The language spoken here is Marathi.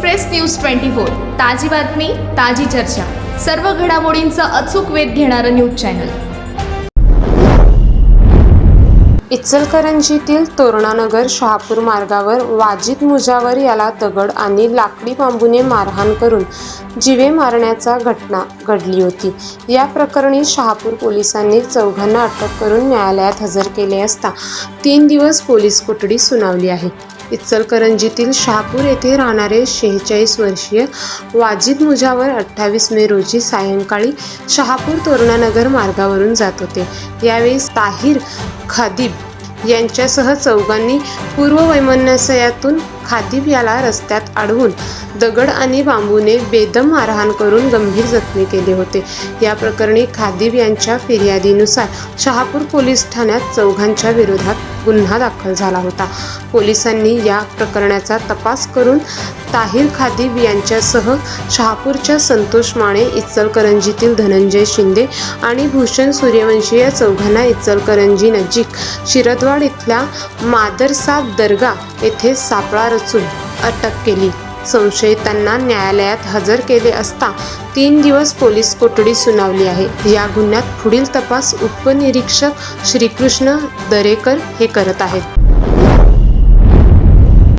Express news twenty four. ताजी बातमी ताजी चर्चा. सर्व घडामोडींचा अचूक वेध घेणारं न्यूज चॅनल. इचलकरंजीतील तोरणानगर शहापूर मार्गावर वाजिद मुजावर याला दगड आणि लाकडी बांबूने मारहाण करून जीवे मारण्याचा घटना घडली होती. या प्रकरणी शहापूर पोलिसांनी चौघांना अटक करून न्यायालयात हजर केले असता तीन दिवस पोलीस कोठडी सुनावली आहे. इचलकरंजीतील शहापूर येथे राहणारे शेहेचाळीस वर्षीय वाजिद मुजावर अठ्ठावीस मे रोजी सायंकाळी शहापूर तोरणानगर मार्गावरून जात होते. यावेळी ताहिर खादिब यांच्यासह चौघांनी पूर्व वैमनस्यातून खादिब याला रस्त्यात अडवून दगड आणि बांबूने बेदम मारहाण करून गंभीर जखमी केले होते. या प्रकरणी खादिब यांच्या फिर्यादीनुसार शहापूर पोलीस ठाण्यात चौघांच्या विरोधात गुन्हा दाखल झाला होता. पोलिसांनी या प्रकरणाचा तपास करून ताहिर खादिब यांच्यासह शहापूरच्या संतोष माने इचलकरंजीतील धनंजय शिंदे आणि भूषण सूर्यवंशी या चौघांना इचलकरंजी नजीक शिरदवाड इथल्या मादरसा दर्गा येथे सापळा रचून अटक केली. संशयितांना न्यायालयात हजर केले असता तीन दिवस पोलीस कोठडी सुनावली आहे. या गुन्ह्यात पुढील तपास उपनिरीक्षक श्रीकृष्ण दरेकर हे करत आहेत.